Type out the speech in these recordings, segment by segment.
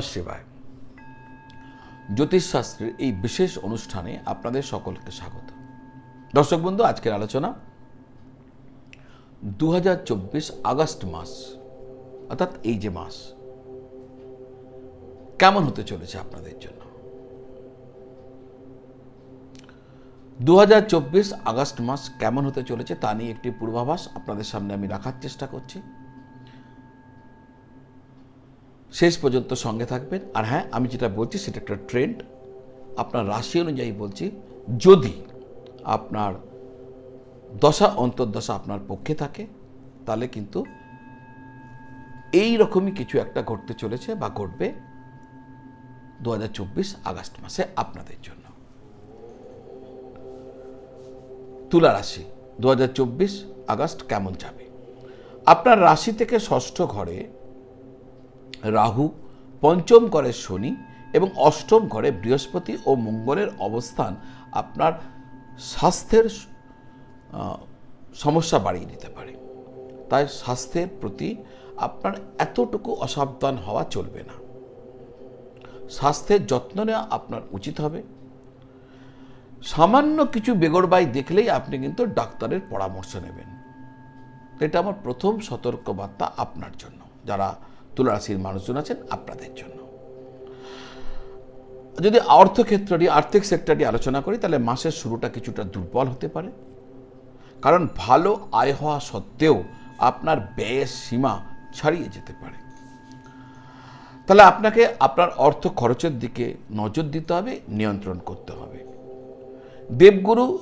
নমঃ শিবায়। জ্যোতিষশাস্ত্রের এই বিশেষ অনুষ্ঠানে আপনাদের সকলকে স্বাগত। দর্শক বন্ধু, আজকের আলোচনা দু আগস্ট মাস, অর্থাৎ এই যে মাস, কেমন হতে চলেছে আপনাদের জন্য? দু হাজার চব্বিশ আগস্ট মাস কেমন হতে চলেছে তা নিয়ে একটি পূর্বাভাস আপনাদের সামনে আমি রাখার চেষ্টা করছি। শেষ পর্যন্ত সঙ্গে থাকবেন। আর হ্যাঁ আমি যেটা বলছি সেটা একটা ট্রেন্ড আপনার রাশি অনুযায়ী বলছি, যদি আপনার দশা অন্তর্দশা আপনার পক্ষে থাকে, তাহলে কিন্তু এই রকমই কিছু একটা ঘটতে চলেছে বা ঘটবে দু হাজার চব্বিশ আগস্ট মাসে আপনাদের জন্য। তুলা রাশি, দু হাজার চব্বিশ আগস্ট কেমন যাবে? আপনার রাশি থেকে ষষ্ঠ ঘরে রাহু, পঞ্চম ঘরে শনি এবং অষ্টম ঘরে বৃহস্পতি ও মঙ্গলের অবস্থান আপনার স্বাস্থ্যের সমস্যা বাড়িয়ে দিতে পারে। তাই স্বাস্থ্যের প্রতি আপনার এতটুকু অসাবধান হওয়া চলবে না। স্বাস্থ্যের যত্ন নেওয়া আপনার উচিত হবে। সামান্য কিছু বেগরবাই দেখলেই আপনি কিন্তু ডাক্তারের পরামর্শ নেবেন। এটা আমার প্রথম সতর্কবার্তা আপনার জন্য। যারা তুলারাশির মানুষজন আছেন আপনাদের জন্য। যদি অর্থক্ষেত্রটি, আর্থিক সেক্টরটি আলোচনা করি, তাহলে মাসের শুরুটা কিছুটা দুর্বল হতে পারে। কারণ ভালো আয় হওয়া সত্ত্বেও আপনার ব্যয়ের সীমা ছাড়িয়ে যেতে পারে। তাহলে আপনাকে আপনার অর্থ খরচের দিকে নজর দিতে হবে, নিয়ন্ত্রণ করতে হবে। দেবগুরু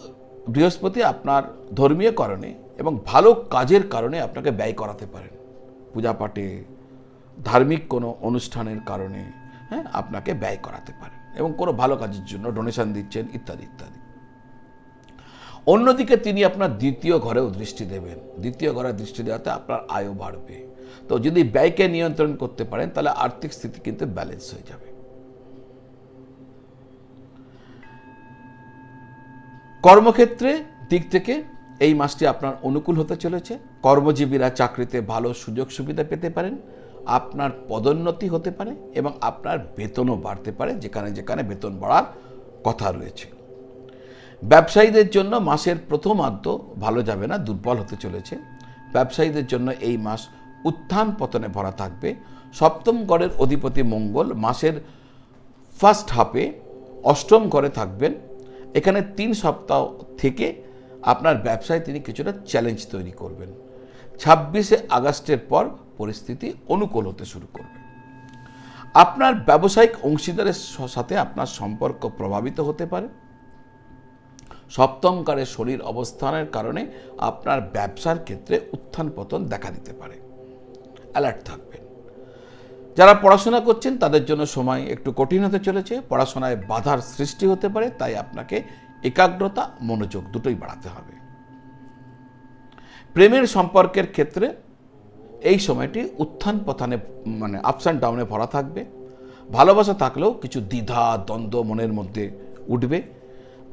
বৃহস্পতি আপনার ধর্মীয় কারণে এবং ভালো কাজের কারণে আপনাকে ব্যয় করাতে পারেন। পূজা পাঠে ধার্মিক কোনো অনুষ্ঠানের কারণে হ্যাঁ আপনাকে ব্যয় করাতে পারেন এবং কোনো ভালো কাজের জন্য ডোনেশন দিচ্ছেন, ইত্যাদি ইত্যাদি। অন্যদিকে তিনি আপনার দ্বিতীয় ঘরেও দৃষ্টি দেবেন। দ্বিতীয় ঘরে দৃষ্টি দেওয়াতে আপনার আয়ও বাড়বে। তো যদি ব্যয়কে নিয়ন্ত্রণ করতে পারেন, তাহলে আর্থিক স্থিতি কিন্তু ব্যালেন্স হয়ে যাবে। কর্মক্ষেত্রে দিক থেকে এই মাসটি আপনার অনুকূল হতে চলেছে। কর্মজীবীরা চাকরিতে ভালো সুযোগ সুবিধা পেতে পারেন। আপনার পদোন্নতি হতে পারে এবং আপনার বেতনও বাড়তে পারে, যেখানে যেখানে বেতন বাড়ার কথা রয়েছে। ব্যবসায়ীদের জন্য মাসের প্রথমার্ধ ভালো যাবে না, দুর্বল হতে চলেছে। ব্যবসায়ীদের জন্য এই মাস উত্থান পতনে ভরা থাকবে। সপ্তম গড়ের অধিপতি মঙ্গল মাসের ফার্স্ট হাফে অষ্টম ঘরে থাকবেন। এখানে তিন সপ্তাহ থেকে আপনার ব্যবসায় তিনি কিছুটা চ্যালেঞ্জ তৈরি করবেন। ছাব্বিশে আগস্টের পর পরিস্থিতি অনুকূল হতে শুরু করবে। আপনার ব্যবসায়িক অংশীদারের সাথে আপনার সম্পর্ক প্রভাবিত হতে পারে। সপ্তমকারে শরীর অবস্থানের কারণে আপনার ব্যবসার ক্ষেত্রে উত্থান পতন দেখা দিতে পারে। অ্যালার্ট থাকবেন। যারা পড়াশোনা করছেন, তাদের জন্য সময় একটু কঠিন হতে চলেছে। পড়াশোনায় বাধার সৃষ্টি হতে পারে, তাই আপনাকে একাগ্রতা, মনোযোগ দুটোই বাড়াতে হবে। প্রেমের সম্পর্কের ক্ষেত্রে এই সময়টি উত্থান পথানে মানে আপস অ্যান্ড ডাউনে ভরা থাকবে। ভালোবাসা থাকলেও কিছু দ্বিধা, দ্বন্দ্ব মনের মধ্যে উঠবে।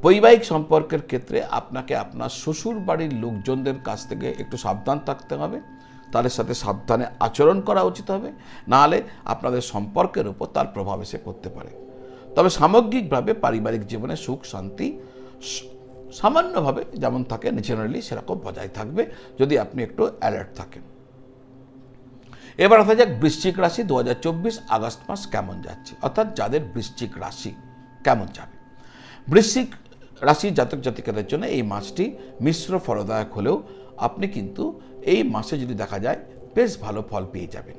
বৈবাহিক সম্পর্কের ক্ষেত্রে আপনাকে আপনার শ্বশুর বাড়ির লোকজনদের কাছ থেকে একটু সাবধান থাকতে হবে। তাদের সাথে সাবধানে আচরণ করা উচিত হবে। নাহলে আপনাদের সম্পর্কের উপর তার প্রভাব এসে করতে পারে। তবে সামগ্রিকভাবে পারিবারিক জীবনে সুখ, শান্তি সামান্যভাবে যেমন থাকে ন্যাচারালি সেরকম বজায় থাকবে। যদি আপনি একটু অ্যালার্ট থাকেন। এবার আসা যাক বৃশ্চিক রাশি দু হাজার চব্বিশ আগস্ট মাস কেমন যাচ্ছে? অর্থাৎ যাদের বৃশ্চিক রাশি কেমন যাবে? বৃশ্চিক রাশি জাতক জাতিকাদের জন্য এই মাসটি মিশ্র ফলদায়ক হলেও আপনি কিন্তু এই মাসে যদি দেখা যায়, বেশ ভালো ফল পেয়ে যাবেন।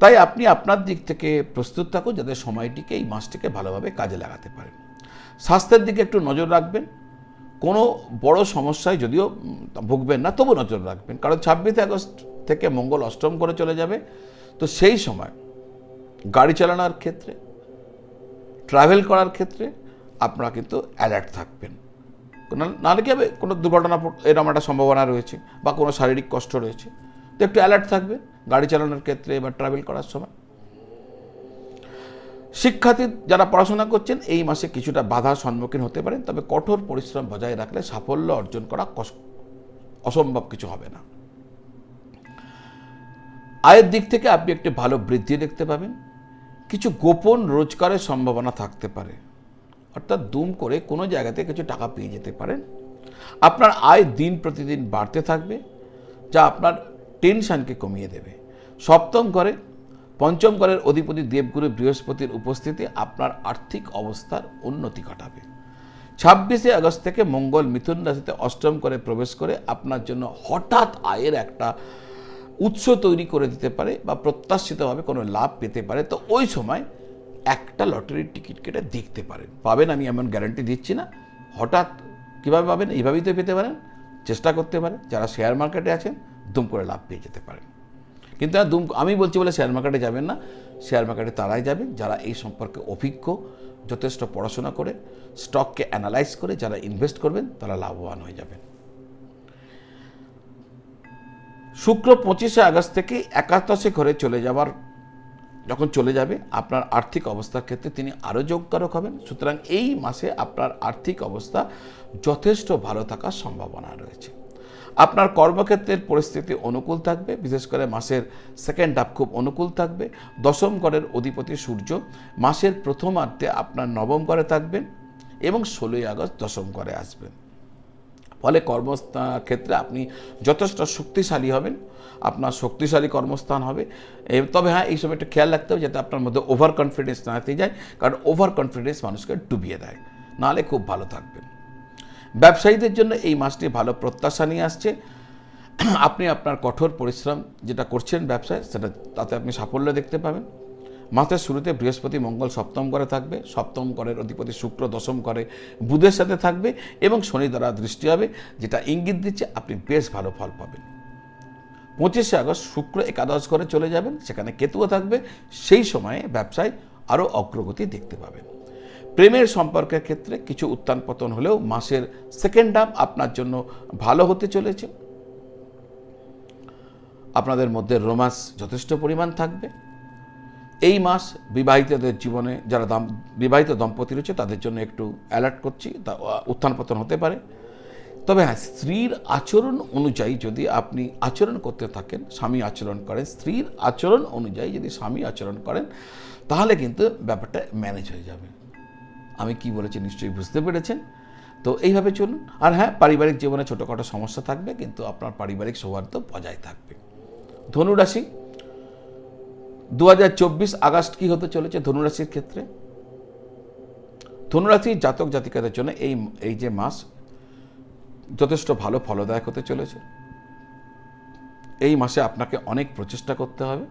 তাই আপনি আপনার দিক থেকে প্রস্তুত থাকুন যাতে সময়টিকে এই মাসটিকে ভালোভাবে কাজে লাগাতে পারেন। স্বাস্থ্যের দিকে একটু নজর রাখবেন। কোনো বড় সমস্যায় যদিও ভুগবেন না, তবু নজর রাখবেন। কারণ ছাব্বিশে আগস্ট থেকে মঙ্গল অষ্টম করে চলে যাবে। তো সেই সময় গাড়ি চালানোর ক্ষেত্রে ট্রাভেল করার ক্ষেত্রে আপনারা কিন্তু অ্যালার্ট থাকবেন। নাহলে কি হবে? কোনো দুর্ঘটনা এরকম একটা সম্ভাবনা রয়েছে বা কোনো শারীরিক কষ্ট রয়েছে। তো একটু অ্যালার্ট থাকবেন গাড়ি চালানোর ক্ষেত্রে বা ট্রাভেল করার সময়। শিক্ষার্থী যারা পড়াশোনা করছেন, এই মাসে কিছুটা বাধার সম্মুখীন হতে পারেন, তবে কঠোর পরিশ্রম বজায় রাখলে সাফল্য অর্জন করা অসম্ভব কিছু হবে না। আয়ের দিক থেকে আপনি একটি ভালো বৃদ্ধি দেখতে পাবেন। কিছু গোপন রোজগারের সম্ভাবনা থাকতে পারে। অর্থাৎ দুম করে কোনো জায়গাতে কিছু টাকা পেয়ে যেতে পারেন। আপনার আয় দিন প্রতিদিন বাড়তে থাকবে, যা আপনার টেনশনকে কমিয়ে দেবে। সপ্তম ঘরে, পঞ্চম ঘরের অধিপতি দেবগুরু বৃহস্পতির উপস্থিতি আপনার আর্থিক অবস্থার উন্নতি ঘটাবে। ছাব্বিশে আগস্ট থেকে মঙ্গল মিথুন রাশিতে অষ্টম করে প্রবেশ করে আপনার জন্য হঠাৎ আয়ের একটা উৎস তৈরি করে দিতে পারে বা প্রত্যাশিতভাবে কোনো লাভ পেতে পারে, তো ওই সময় একটা লটারির টিকিট কেটে দেখতে পারেন। পাবেন, আমি এমন গ্যারান্টি দিচ্ছি না। হঠাৎ কীভাবে পাবেন? এইভাবেই তো পেতে পারেন। চেষ্টা করতে পারেন। যারা শেয়ার মার্কেটে আছেন, দুম করে লাভ পেয়ে যেতে পারেন। কিন্তু আর দুম, আমি বলছি বলে শেয়ার মার্কেটে যাবেন না। শেয়ার মার্কেটে তারাই যাবেন যারা এই সম্পর্কে অভিজ্ঞ, যথেষ্ট পড়াশোনা করে স্টককে অ্যানালাইজ করে, যারা ইনভেস্ট করবেন, তারা লাভবান হয়ে যাবেন। শুক্র পঁচিশে আগস্ট থেকে একাদশে ঘরে চলে যাওয়ার যখন চলে যাবে, আপনার আর্থিক অবস্থার ক্ষেত্রে তিনি আরও যোগকারক হবেন। সুতরাং এই মাসে আপনার আর্থিক অবস্থা যথেষ্ট ভালো থাকার সম্ভাবনা রয়েছে। আপনার কর্মক্ষেত্রের পরিস্থিতি অনুকূল থাকবে, বিশেষ করে মাসের সেকেন্ড হাফ খুব অনুকূল থাকবে। দশম ঘরের অধিপতি সূর্য মাসের প্রথমার্ধে আপনার নবম ঘরে থাকবেন এবং ষোলোই আগস্ট দশম ঘরে আসবেন। ফলে কর্মস্থান ক্ষেত্রে আপনি যথেষ্ট শক্তিশালী হবেন, আপনার শক্তিশালী কর্মস্থান হবে। তবে হ্যাঁ এই সময় একটু খেয়াল রাখতে হবে যাতে আপনার মধ্যে ওভার কনফিডেন্স না যায়, কারণ ওভার কনফিডেন্স মানুষকে ডুবিয়ে দেয়। নাহলে খুব ভালো থাকবেন। ব্যবসায়ীদের জন্য এই মাসটি ভালো প্রত্যাশা নিয়ে আসছে। আপনি আপনার কঠোর পরিশ্রম যেটা করছেন ব্যবসায়, সেটা তাতে আপনি সাফল্য দেখতে পাবেন। মাসের শুরুতে বৃহস্পতি মঙ্গল সপ্তম করে থাকবে, সপ্তম ঘরের অধিপতি শুক্র দশম করে বুধের সাথে থাকবে এবং শনি দ্বারা দৃষ্টি হবে, যেটা ইঙ্গিত দিচ্ছে আপনি বেশ ভালো ফল পাবেন। পঁচিশে আগস্ট শুক্র একাদশ ঘরে চলে যাবেন, সেখানে কেতুও থাকবে, সেই সময়ে ব্যবসায় আরও অগ্রগতি দেখতে পাবেন। প্রেমের সম্পর্কের ক্ষেত্রে কিছু উত্থান পতন হলেও মাসের সেকেন্ড হাফ আপনার জন্য ভালো হতে চলেছে। আপনাদের মধ্যে রোমান্স যথেষ্ট পরিমাণ থাকবে। এই মাস বিবাহিতদের জীবনে যারা দাম, বিবাহিত দম্পতি রয়েছে, তাদের জন্য একটু অ্যালার্ট করছি, তা উত্থান পতন হতে পারে। তবে হ্যাঁ স্ত্রীর আচরণ অনুযায়ী যদি আপনি আচরণ করতে থাকেন, স্বামী আচরণ করেন, স্ত্রীর আচরণ অনুযায়ী যদি স্বামী আচরণ করেন, তাহলে কিন্তু ব্যাপারটা ম্যানেজ হয়ে যাবে। আমি কি বলেছি নিশ্চয়ই বুঝতে পেরেছেন? তো এইভাবে চলুন। আর হ্যাঁ পারিবারিক জীবনে ছোটোখাটো সমস্যা থাকবে, কিন্তু আপনার পারিবারিক সৌহার্দ্য বজায় থাকবে। ধনুরাশি দু হাজার চব্বিশ আগস্ট কি হতে চলেছে ধনুরাশির ক্ষেত্রে? ধনুরাশি জাতক জাতিকাদের জন্য এই এই যে মাস যথেষ্ট ভালো ফলদায়ক হতে চলেছে। এই মাসে আপনাকে অনেক প্রচেষ্টা করতে হবে।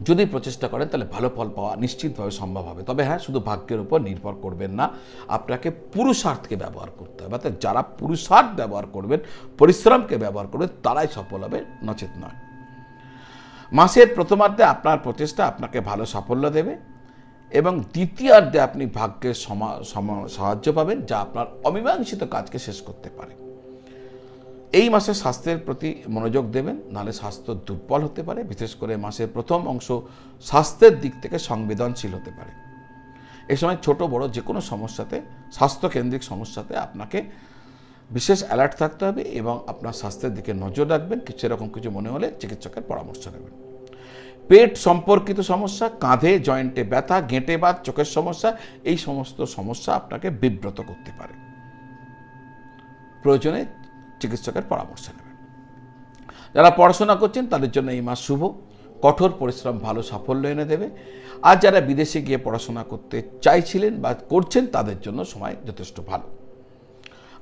যদি প্রচেষ্টা করেন তাহলে ভালো ফল পাওয়া নিশ্চিতভাবে সম্ভব হবে। তবে হ্যাঁ শুধু ভাগ্যের উপর নির্ভর করবেন না, আপনাকে পুরুষার্থকে ব্যবহার করতে হবে। অর্থাৎ যারা পুরুষার্থ ব্যবহার করবেন, পরিশ্রমকে ব্যবহার করবেন, তারাই সফল হবে, নচেত নয়। মাসের প্রথমার্ধে আপনার প্রচেষ্টা আপনাকে ভালো সাফল্য দেবে এবং দ্বিতীয়ার্ধে আপনি ভাগ্যের সাহায্য পাবেন যা আপনার অমীমাংসিত কাজকে শেষ করতে পারে। এই মাসে স্বাস্থ্যের প্রতি মনোযোগ দেবেন, নাহলে স্বাস্থ্য দুর্বল হতে পারে, বিশেষ করে মাসের প্রথম অংশ স্বাস্থ্যের দিক থেকে সংবেদনশীল হতে পারে। এ সময় ছোট, বড় যে কোনো সমস্যাতে, স্বাস্থ্যকেন্দ্রিক সমস্যাতে আপনাকে বিশেষ অ্যালার্ট থাকতে হবে এবং আপনার স্বাস্থ্যের দিকে নজর রাখবেন। কিছু এরকম কিছু মনে হলে চিকিৎসকের পরামর্শ নেবেন। পেট সম্পর্কিত সমস্যা, কাঁধে, জয়েন্টে ব্যথা, গেঁটে বাত, চোখের সমস্যা, এই সমস্ত সমস্যা আপনাকে বিব্রত করতে পারে। প্রয়োজনে চিকিৎসকের পরামর্শ নেবেন। যারা পড়াশোনা করছেন, তাদের জন্য এই মাস শুভ। কঠোর পরিশ্রম, ভালো সাফল্য এনে দেবে। আর যারা বিদেশে গিয়ে পড়াশোনা করতে চাইছিলেন বা করছেন, তাদের জন্য সময় যথেষ্ট ভালো।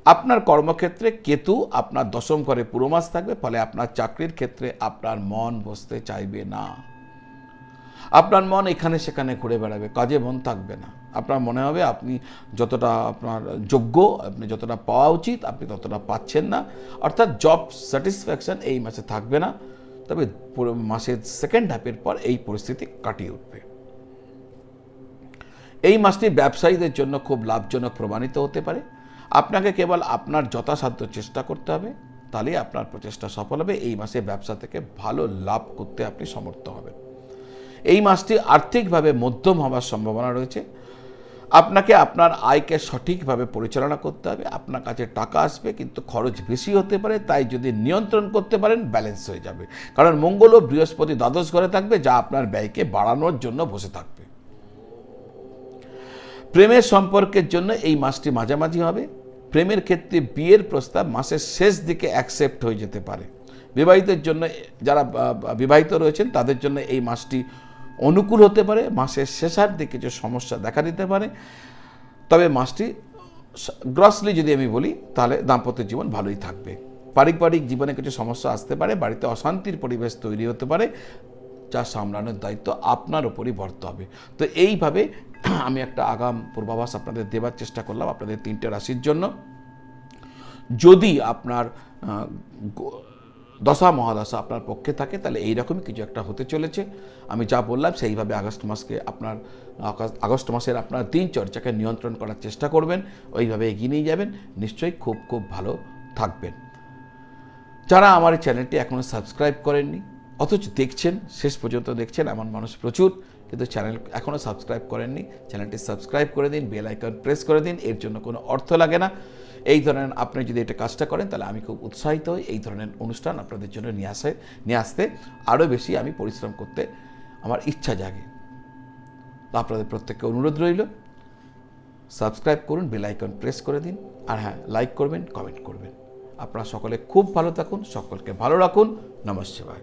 আপনার কর্মক্ষেত্রে কেতু আপনার দশম ঘরে পুরো মাস থাকবে, ফলে আপনার চাকরির ক্ষেত্রে আপনার মন বসতে চাইবে না। আপনার মন এখানে সেখানে ঘুরে বেড়াবে, কাজে মন থাকবে না। আপনার মনে হবে আপনি যতটা আপনার যোগ্য, আপনি যতটা পাওয়া উচিত, আপনি ততটা পাচ্ছেন না। অর্থাৎ জব স্যাটিসফ্যাকশন এই মাসে থাকবে না, তবে মাসের সেকেন্ড হাফের পর এই পরিস্থিতি কাটিয়ে উঠবে। এই মাসটি ব্যবসায়ীদের জন্য খুব লাভজনক প্রমাণিত হতে পারে। আপনাকে কেবল আপনার যথাসাধ্য চেষ্টা করতে হবে, তাহলেই আপনার প্রচেষ্টা সফল হবে। এই মাসে ব্যবসা থেকে ভালো লাভ করতে আপনি সমর্থ হবেন। এই মাসটি আর্থিকভাবে মধ্যম হওয়ার সম্ভাবনা রয়েছে। আপনাকে আপনার আয়কে সঠিকভাবে পরিচালনা করতে হবে। আপনার কাছে টাকা আসবে, কিন্তু খরচ বেশি হতে পারে, তাই যদি নিয়ন্ত্রণ করতে পারেন ব্যালেন্স হয়ে যাবে। কারণ মঙ্গল ও বৃহস্পতি দ্বাদশ ঘরে থাকবে, যা আপনার ব্যয়কে বাড়ানোর জন্য বসে থাকবে। প্রেমের সম্পর্কের জন্য এই মাসটি মাঝামাঝি হবে। প্রেমের ক্ষেত্রে বিয়ের প্রস্তাব মাসের শেষ দিকে অ্যাকসেপ্ট হয়ে যেতে পারে। বিবাহিতের জন্য, যারা বিবাহিত রয়েছেন, তাদের জন্য এই মাসটি অনুকূল হতে পারে, মাসের শেষার দিকে কিছু সমস্যা দেখা দিতে পারে। তবে মাসটি গ্রসলি যদি আমি বলি, তাহলে দাম্পত্য জীবন ভালোই থাকবে। পারিবারিক জীবনে কিছু সমস্যা আসতে পারে, বাড়িতে অশান্তির পরিবেশ তৈরি হতে পারে, যা সামলানোর দায়িত্ব আপনার ওপরই বর্ত হবে। তো এইভাবে আমি একটা আগাম পূর্বাভাস আপনাদের দেওয়ার চেষ্টা করলাম আপনাদের তিনটে রাশির জন্য। যদি আপনার দশা, মহাদশা আপনার পক্ষে থাকে, তাহলে এইরকমই কিছু একটা হতে চলেছে। আমি যা বললাম, সেইভাবে আগস্ট মাসকে আপনার আগস্ট- মাসের আপনার দিনচর্চাকে নিয়ন্ত্রণ করার চেষ্টা করবেন, ওইভাবে এগিয়ে নিয়ে যাবেন, নিশ্চয়ই খুব খুব ভালো থাকবেন। যারা আমার চ্যানেলটি এখনও সাবস্ক্রাইব করেননি, অথচ দেখছেন, শেষ পর্যন্ত দেখছেন, এমন মানুষ প্রচুর, কিন্তু চ্যানেল এখনও সাবস্ক্রাইব করেননি, চ্যানেলটি সাবস্ক্রাইব করে দিন, বেল আইকন প্রেস করে দিন, এর জন্য কোনো অর্থ লাগে না। এই ধরনের আপনি যদি এটা কাজটা করেন, তাহলে আমি খুব উৎসাহিত হই এই ধরনের অনুষ্ঠান আপনাদের জন্য নিয়ে আসে, নিয়ে আসতে আরও বেশি আমি পরিশ্রম করতে আমার ইচ্ছা জাগে। তো আপনাদের প্রত্যেককে অনুরোধ রইল, সাবস্ক্রাইব করুন, বেল আইকন প্রেস করে দিন, আর হ্যাঁ লাইক করবেন, কমেন্ট করবেন। আপনারা সকলে খুব ভালো থাকুন, সকলকে ভালো রাখুন, নমস্কার।